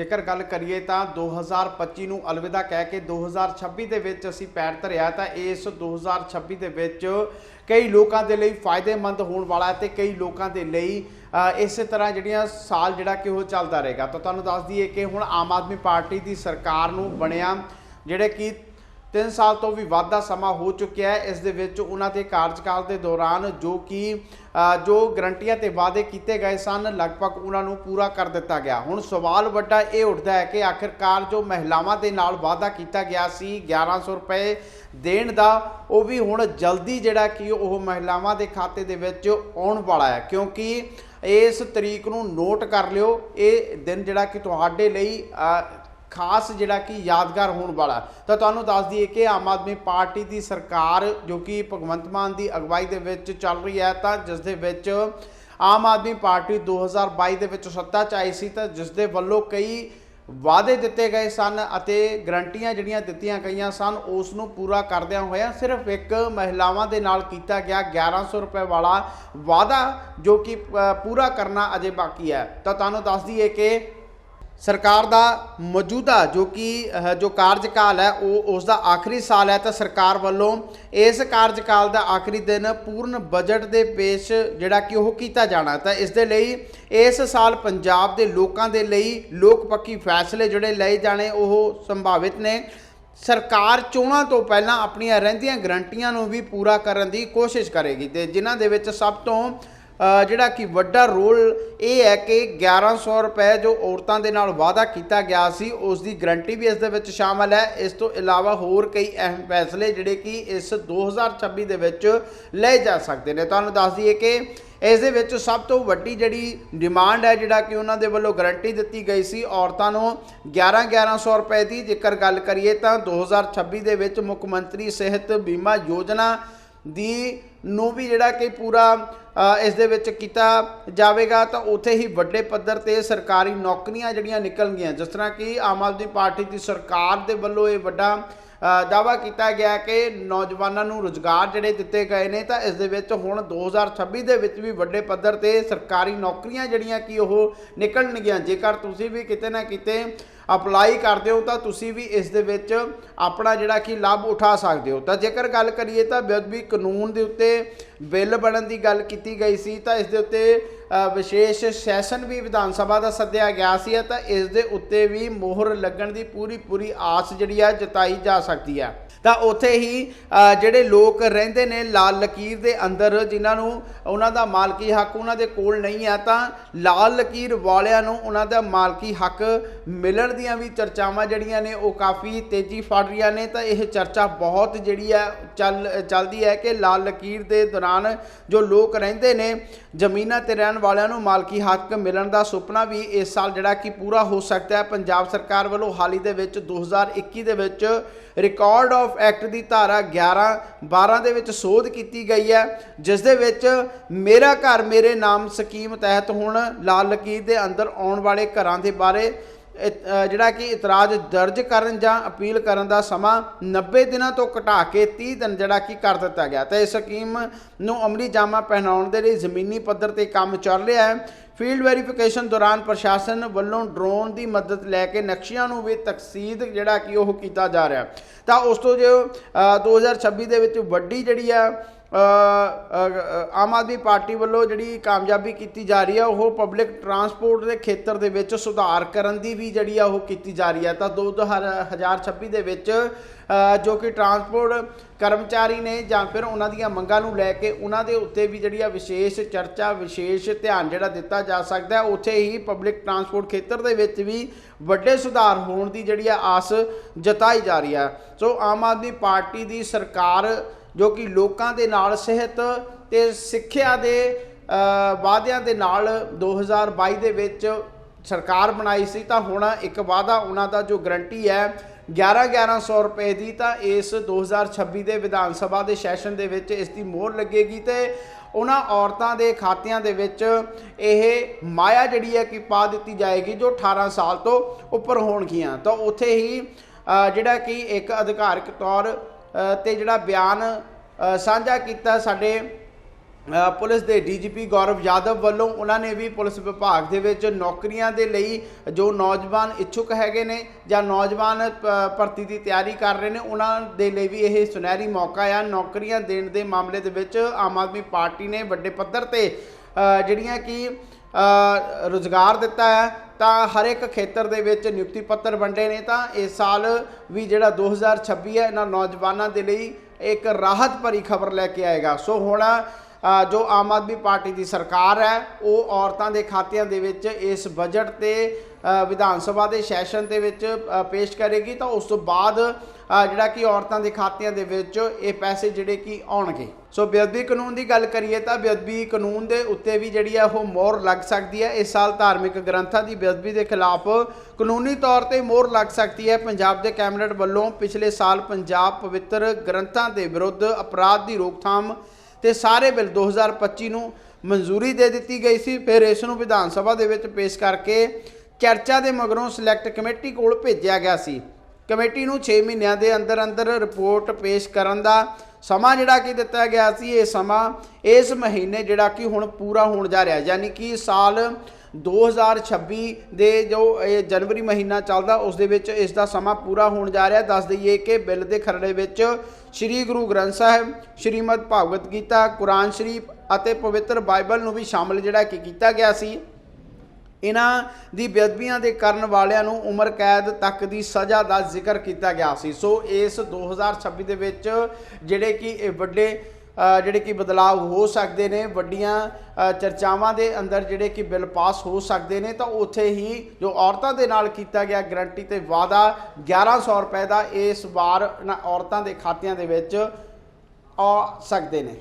ਜੇਕਰ ਗੱਲ ਕਰੀਏ ਤਾਂ 2025 ਨੂੰ ਅਲਵਿਦਾ ਕਹਿ ਕੇ 2026 ਦੇ ਵਿੱਚ ਅਸੀਂ ਪੈਰ ਧਰਿਆ ਤਾਂ ਇਸ 2026 ਦੇ ਵਿੱਚ ਕਈ ਲੋਕਾਂ ਦੇ ਲਈ ਫਾਇਦੇਮੰਦ ਹੋਣ ਵਾਲਾ ਹੈ ਤੇ ਕਈ ਲੋਕਾਂ ਦੇ ਲਈ ਅ, ਇਸੇ ਤਰ੍ਹਾਂ ਜਿਹੜੀਆਂ ਸਾਲ ਜਿਹੜਾ ਕਿ ਉਹ ਚੱਲਦਾ ਰਹੇਗਾ। ਤਾਂ ਤੁਹਾਨੂੰ ਦੱਸ ਦਈਏ ਕਿ ਹੁਣ ਆਮ ਆਦਮੀ ਪਾਰਟੀ ਦੀ ਸਰਕਾਰ ਨੂੰ ਬਣਿਆ ਜਿਹੜੇ ਕਿ 3 ਸਾਲ ਤੋਂ ਵੀ ਵੱਧ ਦਾ ਸਮਾਂ ਹੋ ਚੁੱਕਿਆ ਹੈ। ਇਸ ਦੇ ਵਿੱਚ ਉਹਨਾਂ ਦੇ ਕਾਰਜਕਾਲ ਦੇ ਦੌਰਾਨ ਜੋ ਕਿ ਜੋ ਗਰੰਟੀਆਂ ਤੇ ਵਾਅਦੇ ਕੀਤੇ ਗਏ ਸਨ, ਲਗਭਗ ਉਹਨਾਂ ਨੂੰ ਪੂਰਾ ਕਰ ਦਿੱਤਾ ਗਿਆ। ਹੁਣ ਸਵਾਲ ਵੱਡਾ ਇਹ ਉੱਠਦਾ ਹੈ ਕਿ ਆਖਿਰਕਾਰ ਜੋ ਮਹਿਲਾਵਾਂ ਦੇ ਨਾਲ ਵਾਅਦਾ ਕੀਤਾ ਗਿਆ ਸੀ 1100 ਰੁਪਏ ਦੇਣ ਦਾ, ਉਹ ਵੀ ਹੁਣ ਜਲਦੀ ਜਿਹੜਾ ਕਿ ਉਹ ਮਹਿਲਾਵਾਂ ਦੇ ਖਾਤੇ ਦੇ ਵਿੱਚ ਆਉਣ ਵਾਲਾ ਹੈ। ਕਿਉਂਕਿ ਇਸ ਤਰੀਕ ਨੂੰ ਨੋਟ ਕਰ ਲਿਓ, ਇਹ ਦਿਨ ਜਿਹੜਾ ਕਿ ਤੁਹਾਡੇ ਲਈ ਖਾਸ ਜਿਹੜਾ ਕਿ ਯਾਦਗਾਰ ਹੋਣ ਵਾਲਾ ਤਾਂ ਤੁਹਾਨੂੰ ਦੱਸ ਦਈਏ ਕਿ ਆਮ ਆਦਮੀ ਪਾਰਟੀ ਦੀ ਸਰਕਾਰ ਜੋ ਕਿ ਭਗਵੰਤ ਮਾਨ ਦੀ ਅਗਵਾਈ ਦੇ ਵਿੱਚ ਚੱਲ ਰਹੀ ਹੈ, ਤਾਂ ਜਿਸ ਦੇ ਵਿੱਚ ਆਮ ਆਦਮੀ ਪਾਰਟੀ 2022 ਦੇ ਵਿੱਚ ਸੱਤਾ 'ਚ ਆਈ ਸੀ, ਤਾਂ ਜਿਸ ਦੇ ਵੱਲੋਂ ਕਈ ਵਾਅਦੇ ਦਿੱਤੇ ਗਏ ਸਨ ਅਤੇ ਗਰੰਟੀਆਂ ਜਿਹੜੀਆਂ ਦਿੱਤੀਆਂ ਗਈਆਂ ਸਨ, ਉਸ ਨੂੰ ਪੂਰਾ ਕਰਦਿਆਂ ਹੋਇਆ ਸਿਰਫ ਇੱਕ ਮਹਿਲਾਵਾਂ ਦੇ ਨਾਲ ਕੀਤਾ ਗਿਆ 1100 ਰੁਪਏ ਵਾਲਾ ਵਾਅਦਾ ਜੋ ਕਿ ਪੂਰਾ ਕਰਨਾ ਅਜੇ ਬਾਕੀ ਹੈ। ਤਾਂ ਤੁਹਾਨੂੰ ਦੱਸ ਦਈਏ ਕਿ ਸਰਕਾਰ ਦਾ ਮੌਜੂਦਾ ਜੋ ਕਿ ਜੋ ਕਾਰਜਕਾਲ ਹੈ, ਉਹ ਉਸ ਦਾ ਆਖਰੀ ਸਾਲ ਹੈ, ਤਾਂ ਸਰਕਾਰ ਵੱਲੋਂ ਇਸ ਕਾਰਜਕਾਲ ਦਾ ਆਖਰੀ ਦਿਨ ਪੂਰਨ ਬਜਟ ਦੇ ਪੇਸ਼ ਜਿਹੜਾ ਕਿ ਉਹ ਕੀਤਾ ਜਾਣਾ ਤਾਂ ਇਸ ਦੇ ਲਈ ਇਸ ਸਾਲ ਪੰਜਾਬ ਦੇ ਲੋਕਾਂ ਦੇ ਲਈ ਲੋਕ ਪੱਖੀ ਫੈਸਲੇ ਜਿਹੜੇ ਲਏ ਜਾਣੇ ਉਹ ਸੰਭਾਵਿਤ ਨੇ। ਸਰਕਾਰ ਚੋਣਾਂ ਤੋਂ ਪਹਿਲਾਂ ਆਪਣੀਆਂ ਰਹਿੰਦੀਆਂ ਗਰੰਟੀਆਂ ਨੂੰ ਵੀ ਪੂਰਾ ਕਰਨ ਦੀ ਕੋਸ਼ਿਸ਼ ਕਰੇਗੀ ਤੇ ਜਿਨ੍ਹਾਂ ਦੇ ਵਿੱਚ ਸਭ ਤੋਂ ਜਿਹੜਾ ਕਿ ਵੱਡਾ ਰੋਲ ਇਹ ਹੈ ਕਿ 1100 ਰੁਪਏ ਜੋ ਔਰਤਾਂ ਦੇ ਨਾਲ ਵਾਅਦਾ ਕੀਤਾ ਗਿਆ ਸੀ, ਉਸ ਦੀ ਗਰੰਟੀ ਵੀ ਇਸ ਦੇ ਵਿੱਚ ਸ਼ਾਮਲ ਹੈ। ਇਸ ਤੋਂ ਇਲਾਵਾ ਹੋਰ ਕਈ ਅਹਿਮ ਫੈਸਲੇ ਜਿਹੜੇ ਕਿ ਇਸ 2026 ਦੇ ਵਿੱਚ ਲਏ ਜਾ ਸਕਦੇ ਨੇ। ਤੁਹਾਨੂੰ ਦੱਸ ਦਈਏ ਕਿ ਇਸ ਦੇ ਵਿੱਚ ਸਭ ਤੋਂ ਵੱਡੀ ਜਿਹੜੀ ਡਿਮਾਂਡ ਹੈ, ਜਿਹੜਾ ਕਿ ਉਹਨਾਂ ਦੇ ਵੱਲੋਂ ਗਰੰਟੀ ਦਿੱਤੀ ਗਈ ਸੀ, ਔਰਤਾਂ ਨੂੰ 11 1100 ਰੁਪਏ ਦੀ। ਜੇਕਰ ਗੱਲ ਕਰੀਏ ਤਾਂ 2026 ਦੇ ਵਿੱਚ ਮੁੱਖ ਮੰਤਰੀ ਸਿਹਤ ਬੀਮਾ ਯੋਜਨਾ ਦੀ ਨੂੰ ਵੀ ਜਿਹੜਾ ਕਿ ਪੂਰਾ ਇਸ ਦੇ ਵਿੱਚ ਕੀਤਾ ਜਾਵੇਗਾ ਤਾਂ ਉੱਥੇ ਹੀ ਵੱਡੇ ਪੱਧਰ ਤੇ ਸਰਕਾਰੀ ਨੌਕਰੀਆਂ ਜਿਹੜੀਆਂ ਨਿਕਲਣਗੀਆਂ। ਜਿਸ ਤਰ੍ਹਾਂ ਕਿ ਆਮ ਆਦਮੀ ਪਾਰਟੀ ਦੀ ਸਰਕਾਰ ਦੇ ਵੱਲੋਂ ਇਹ ਵੱਡਾ ਅ, ਦਾਅਵਾ ਕੀਤਾ ਗਿਆ ਕਿ ਨੌਜਵਾਨਾਂ ਨੂੰ ਰੁਜ਼ਗਾਰ ਜਿਹੜੇ ਦਿੱਤੇ ਗਏ ਨੇ ਤਾਂ ਇਸ ਦੇ ਵਿੱਚ ਹੁਣ 2026 ਦੇ ਵਿੱਚ ਵੀ ਵੱਡੇ ਪੱਧਰ ਤੇ ਸਰਕਾਰੀ ਨੌਕਰੀਆਂ ਜਿਹੜੀਆਂ ਕਿ ਉਹ ਨਿਕਲਣਗੀਆਂ। ਜੇਕਰ ਤੁਸੀਂ ਵੀ ਕਿਤੇ ਨਾ ਕਿਤੇ ਅਪਲਾਈ ਕਰਦੇ ਹੋ ਤਾਂ ਤੁਸੀਂ ਵੀ ਇਸ ਦੇ ਵਿੱਚ ਆਪਣਾ ਜਿਹੜਾ ਕਿ ਲਾਭ ਉਠਾ ਸਕਦੇ ਹੋ। ਤਾਂ ਜੇਕਰ ਗੱਲ ਕਰੀਏ ਤਾਂ ਬੇਅਦਬੀ ਕਾਨੂੰਨ ਦੇ ਉੱਤੇ ਬਿੱਲ ਬਣਨ ਦੀ ਗੱਲ ਕੀਤੀ ਗਈ ਸੀ, ਤਾਂ ਇਸ ਦੇ ਉੱਤੇ ਵਿਸ਼ੇਸ਼ ਸੈਸ਼ਨ ਵੀ ਵਿਧਾਨ ਸਭਾ ਦਾ ਸੱਦਿਆ ਗਿਆ ਸੀ, ਤਾਂ ਇਸ ਦੇ ਉੱਤੇ ਵੀ ਮੋਹਰ ਲੱਗਣ ਦੀ ਪੂਰੀ ਪੂਰੀ ਆਸ ਜਿਹੜੀ ਆ ਜਤਾਈ ਜਾ ਸਕਦੀ ਹੈ ਤਾਂ ਉੱਥੇ ਹੀ ਜਿਹੜੇ ਲੋਕ ਰਹਿੰਦੇ ਨੇ ਲਾਲ ਲਕੀਰ ਦੇ ਅੰਦਰ, ਜਿਨ੍ਹਾਂ ਨੂੰ ਉਹਨਾਂ ਦਾ ਮਾਲਕੀ ਹੱਕ ਉਹਨਾਂ ਦੇ ਕੋਲ ਨਹੀਂ ਆ, ਤਾਂ ਲਾਲ ਲਕੀਰ ਵਾਲਿਆਂ ਨੂੰ ਉਹਨਾਂ ਦਾ ਮਾਲਕੀ ਹੱਕ ਮਿਲਣ ਦੀਆਂ ਵੀ ਚਰਚਾਵਾਂ ਜਿਹੜੀਆਂ ਨੇ, ਉਹ ਕਾਫੀ ਤੇਜ਼ੀ ਫੜ ਰਹੀਆਂ ਨੇ। ਤਾਂ ਇਹ ਚਰਚਾ ਬਹੁਤ ਜਿਹੜੀ ਹੈ ਚੱਲ, ਚੱਲਦੀ ਹੈ ਕਿ ਲਾਲ ਲਕੀਰ ਦੇ ਦੌਰਾਨ ਜੋ ਲੋਕ ਰਹਿੰਦੇ ਨੇ, ਜ਼ਮੀਨਾਂ ਤੇ ਰਹਿਣ ਵਾਲਿਆਂ ਨੂੰ ਮਾਲਕੀ ਹੱਕ ਮਿਲਣ ਦਾ ਸੁਪਨਾ ਵੀ ਇਸ ਸਾਲ ਜਿਹੜਾ ਕਿ ਪੂਰਾ ਹੋ ਸਕਦਾ ਹੈ। ਪੰਜਾਬ ਸਰਕਾਰ ਵੱਲੋਂ ਹਾਲ ਹੀ ਦੇ ਵਿੱਚ 2021 ਦੇ ਵਿੱਚ, ਰਿਕਾਰਡ ਆਫ ਐਕਟ ਦੀ ਧਾਰਾ 11 12 ਦੇ ਵਿੱਚ ਸੋਧ ਕੀਤੀ ਗਈ ਹੈ, ਜਿਸ ਦੇ ਵਿੱਚ ਮੇਰਾ ਘਰ ਮੇਰੇ ਨਾਮ ਸਕੀਮ ਤਹਿਤ ਹੁਣ ਲਾਲ ਲਕੀਰ ਦੇ ਅੰਦਰ ਆਉਣ ਵਾਲੇ ਘਰਾਂ ਦੇ ਬਾਰੇ ਜਿਹੜਾ ਕਿ ਇਤਰਾਜ਼ ਦਰਜ ਕਰਨ ਜਾਂ ਅਪੀਲ ਕਰਨ ਦਾ ਸਮਾਂ 90 ਦਿਨਾਂ ਤੋਂ ਘਟਾ ਕੇ 30 ਦਿਨ ਜਿਹੜਾ ਕਿ ਕਰ ਦਿੱਤਾ ਗਿਆ। ਤਾਂ ਇਸ ਸਕੀਮ ਨੂੰ ਅਮਲੀ ਜਾਮਾ ਪਹਿਨਾਉਣ ਦੇ ਲਈ ਜ਼ਮੀਨੀ ਪੱਧਰ ਤੇ ਕੰਮ ਚੱਲ ਰਿਹਾ ਹੈ। ਫੀਲਡ ਵੈਰੀਫਿਕੇਸ਼ਨ ਦੌਰਾਨ ਪ੍ਰਸ਼ਾਸਨ ਵੱਲੋਂ ਡਰੋਨ ਦੀ ਮਦਦ ਲੈ ਕੇ ਨਕਸ਼ਿਆਂ ਨੂੰ ਵੀ ਤਕਸੀਦ ਜਿਹੜਾ ਕਿ ਉਹ ਕੀਤਾ ਜਾ ਰਿਹਾ। ਤਾਂ ਉਸ ਤੋਂ ਜੋ ਅ, 2026 ਦੇ ਵਿੱਚ ਵੱਡੀ ਜਿਹੜੀ ਆ ਆਮ ਆਦਮੀ ਪਾਰਟੀ ਵੱਲੋਂ ਜਿਹੜੀ ਕਾਮਯਾਬੀ ਕੀਤੀ ਜਾ ਰਹੀ ਹੈ ਉਹ ਪਬਲਿਕ ਟਰਾਂਸਪੋਰਟ ਦੇ ਖੇਤਰ ਦੇ ਵਿੱਚ ਸੁਧਾਰ ਕਰਨ ਦੀ ਵੀ ਜਿਹੜੀ ਆ, ਉਹ ਕੀਤੀ ਜਾ ਰਹੀ ਹੈ ਤਾਂ 2026 ਦੇ ਵਿੱਚ ਜੋ ਕਿ ਟਰਾਂਸਪੋਰਟ ਕਰਮਚਾਰੀ ਨੇ ਜਾਂ ਫਿਰ ਉਹਨਾਂ ਦੀਆਂ ਮੰਗਾਂ ਨੂੰ ਲੈ ਕੇ ਉਹਨਾਂ ਦੇ ਉੱਤੇ ਵੀ ਜਿਹੜੀ ਆ ਵਿਸ਼ੇਸ਼ ਚਰਚਾ, ਵਿਸ਼ੇਸ਼ ਧਿਆਨ ਜਿਹੜਾ ਦਿੱਤਾ ਜਾ ਸਕਦਾ ਹੈ, ਉੱਥੇ ਹੀ ਪਬਲਿਕ ਟਰਾਂਸਪੋਰਟ ਖੇਤਰ ਦੇ ਵਿੱਚ ਵੀ ਵੱਡੇ ਸੁਧਾਰ ਹੋਣ ਦੀ ਜਿਹੜੀ ਆ ਆਸ ਜਤਾਈ ਜਾ ਰਹੀ ਹੈ ਸੋ ਆਮ ਆਦਮੀ ਪਾਰਟੀ ਦੀ ਸਰਕਾਰ ਜੋ ਕਿ ਲੋਕਾਂ ਦੇ ਨਾਲ ਸਿਹਤ ਤੇ ਸਿੱਖਿਆ ਦੇ ਵਾਅਦਿਆਂ ਦੇ ਨਾਲ 2022 ਦੇ ਵਿੱਚ ਸਰਕਾਰ ਬਣਾਈ ਸੀ, ਤਾਂ ਹੁਣ ਇੱਕ ਵਾਅਦਾ ਉਹਨਾਂ ਦਾ ਜੋ ਗਰੰਟੀ ਹੈ 11 1100 ਰੁਪਏ ਦੀ, ਤਾਂ ਇਸ 2026 ਦੇ ਵਿਧਾਨ ਸਭਾ ਦੇ ਸੈਸ਼ਨ ਦੇ ਵਿੱਚ ਇਸ ਦੀ ਮੋਹਰ ਲੱਗੇਗੀ ਤੇ ਉਹਨਾਂ ਔਰਤਾਂ ਦੇ ਖਾਤਿਆਂ ਦੇ ਵਿੱਚ ਇਹ ਮਾਇਆ ਜਿਹੜੀ ਹੈ ਕਿ ਪਾ ਦਿੱਤੀ ਜਾਏਗੀ, ਜੋ 18 ਸਾਲ ਤੋਂ ਉੱਪਰ ਹੋਣਗੀਆਂ। ਤਾਂ ਉੱਥੇ ਹੀ ਜਿਹੜਾ ਕਿ ਇੱਕ ਅਧਿਕਾਰਿਕ ਤੌਰ ਤੇ ਜਿਹੜਾ ਬਿਆਨ ਸਾਂਝਾ ਕੀਤਾ ਸਾਡੇ ਪੁਲਿਸ ਦੇ ਡੀਜੀਪੀ ਗੌਰਵ ਯਾਦਵ ਵੱਲੋਂ ਉਹਨਾਂ ਨੇ ਵੀ ਪੁਲਿਸ ਵਿਭਾਗ ਦੇ ਵਿੱਚ ਨੌਕਰੀਆਂ ਦੇ ਲਈ ਜੋ ਨੌਜਵਾਨ ਇੱਛੁਕ ਹੈਗੇ ਨੇ ਜਾਂ ਨੌਜਵਾਨ ਭਰਤੀ ਦੀ ਤਿਆਰੀ ਕਰ ਰਹੇ ਨੇ ਉਹਨਾਂ ਦੇ ਲਈ ਵੀ ਇਹ ਸੁਨਹਿਰੀ ਮੌਕਾ ਆ। ਨੌਕਰੀਆਂ ਦੇਣ ਦੇ ਮਾਮਲੇ ਦੇ ਵਿੱਚ ਆਮ ਆਦਮੀ ਪਾਰਟੀ ਨੇ ਵੱਡੇ ਪੱਧਰ ਤੇ ਜਿਹੜੀਆਂ ਕਿ ਅ, ਰੁਜ਼ਗਾਰ ਦਿੱਤਾ ਹੈ। ਤਾਂ ਹਰ ਇੱਕ ਖੇਤਰ ਦੇ ਵਿੱਚ ਨਿਯੁਕਤੀ ਪੱਤਰ ਵੰਡੇ ਨੇ, ਤਾਂ ਇਸ ਸਾਲ ਵੀ ਜਿਹੜਾ 2026 ਹੈ, ਇਹਨਾਂ ਨੌਜਵਾਨਾਂ ਦੇ ਲਈ ਇੱਕ ਰਾਹਤ ਭਰੀ ਖਬਰ ਲੈ ਕੇ ਆਏਗਾ। ਸੋ ਹੁਣ ਜੋ ਆਮ ਆਦਮੀ ਪਾਰਟੀ ਦੀ ਸਰਕਾਰ ਹੈ, ਉਹ ਔਰਤਾਂ ਦੇ ਖਾਤਿਆਂ ਦੇ ਵਿੱਚ ਇਸ ਬਜਟ ਤੇ ਵਿਧਾਨ ਸਭਾ ਦੇ ਸੈਸ਼ਨ ਦੇ ਵਿੱਚ ਪੇਸ਼ ਕਰੇਗੀ। ਤਾਂ ਉਸ ਤੋਂ ਬਾਅਦ ਜਿਹੜਾ ਕਿ ਔਰਤਾਂ ਦੇ ਖਾਤਿਆਂ ਦੇ ਵਿੱਚ ਇਹ ਪੈਸੇ ਜਿਹੜੇ ਕਿ ਆਉਣਗੇ। ਸੋ ਬੇਅਦਬੀ ਕਾਨੂੰਨ ਦੀ ਗੱਲ ਕਰੀਏ ਤਾਂ ਬੇਅਦਬੀ ਕਾਨੂੰਨ ਦੇ ਉੱਤੇ ਵੀ ਜਿਹੜੀ ਆ, ਉਹ ਮੋਹਰ ਲੱਗ ਸਕਦੀ ਹੈ। ਇਸ ਸਾਲ ਧਾਰਮਿਕ ਗ੍ਰੰਥਾਂ ਦੀ ਬੇਅਦਬੀ ਦੇ ਖਿਲਾਫ ਕਾਨੂੰਨੀ ਤੌਰ ਤੇ ਮੋਹਰ ਲੱਗ ਸਕਦੀ ਹੈ। ਪੰਜਾਬ ਦੇ ਕੈਬਨਿਟ ਵੱਲੋਂ ਪਿਛਲੇ ਸਾਲ ਪੰਜਾਬ ਪਵਿੱਤਰ ਗ੍ਰੰਥਾਂ ਦੇ ਵਿਰੁੱਧ ਅਪਰਾਧ ਦੀ ਰੋਕਥਾਮ ਤੇ ਸਾਰੇ ਬਿੱਲ 2025 ਨੂੰ ਮਨਜ਼ੂਰੀ ਦੇ ਦਿੱਤੀ ਗਈ ਸੀ। ਫਿਰ ਇਸ ਨੂੰ ਵਿਧਾਨ ਸਭਾ ਦੇ ਵਿੱਚ ਪੇਸ਼ ਕਰਕੇ ਚਰਚਾ ਦੇ ਮਗਰੋਂ ਸਿਲੈਕਟ ਕਮੇਟੀ ਕੋਲ ਭੇਜਿਆ ਗਿਆ ਸੀ। ਕਮੇਟੀ ਨੂੰ 6 ਮਹੀਨਿਆਂ ਦੇ ਅੰਦਰ ਅੰਦਰ ਰਿਪੋਰਟ ਪੇਸ਼ ਕਰਨ ਦਾ ਸਮਾਂ ਜਿਹੜਾ ਕਿ ਦਿੱਤਾ ਗਿਆ ਸੀ, ਇਹ ਸਮਾਂ ਇਸ ਮਹੀਨੇ ਜਿਹੜਾ ਕਿ ਹੁਣ ਪੂਰਾ ਹੋਣ ਜਾ ਰਿਹਾ, ਯਾਨੀ ਕਿ ਸਾਲ 2026 ਦੇ ਜੋ ਇਹ ਜਨਵਰੀ ਮਹੀਨਾ ਚੱਲਦਾ, ਉਸ ਦੇ ਵਿੱਚ ਇਸ ਦਾ ਸਮਾਂ ਪੂਰਾ ਹੋਣ ਜਾ ਰਿਹਾ। ਦੱਸ ਦਈਏ ਕਿ ਬਿੱਲ ਦੇ ਖਰੜੇ ਵਿੱਚ ਸ੍ਰੀ ਗੁਰੂ ਗ੍ਰੰਥ ਸਾਹਿਬ, ਸ਼੍ਰੀਮਦ ਭਾਗਵਤ ਗੀਤਾ, ਕੁਰਾਨ ਸ਼ਰੀਫ ਅਤੇ ਪਵਿੱਤਰ ਬਾਈਬਲ ਨੂੰ ਵੀ ਸ਼ਾਮਲ ਜਿਹੜਾ ਕਿ ਕੀਤਾ ਗਿਆ ਸੀ, ਇਹਨਾਂ ਦੀ ਬੇਅਦਬੀਆਂ ਦੇ ਕਰਨ ਵਾਲਿਆਂ ਨੂੰ ਉਮਰ ਕੈਦ ਤੱਕ ਦੀ ਸਜ਼ਾ ਦਾ ਜ਼ਿਕਰ ਕੀਤਾ ਗਿਆ ਸੀ। ਸੋ ਇਸ 2026 ਦੇ ਵਿੱਚ ਜਿਹੜੇ ਕਿ ਇਹ ਵੱਡੇ ਜਿਹੜੇ ਕਿ ਬਦਲਾਅ ਹੋ ਸਕਦੇ ਨੇ, ਵੱਡੀਆਂ ਚਰਚਾਵਾਂ ਦੇ ਅੰਦਰ ਜਿਹੜੇ ਕਿ ਬਿੱਲ ਪਾਸ ਹੋ ਸਕਦੇ ਨੇ, ਤਾਂ ਉੱਥੇ ਹੀ ਜੋ ਔਰਤਾਂ ਦੇ ਨਾਲ ਕੀਤਾ ਗਿਆ ਗਰੰਟੀ ਤੇ ਵਾਅਦਾ 1100 ਰੁਪਏ ਦਾ ਇਸ ਵਾਰ ਔਰਤਾਂ ਦੇ ਖਾਤਿਆਂ ਦੇ ਵਿੱਚ ਆ ਸਕਦੇ ਨੇ।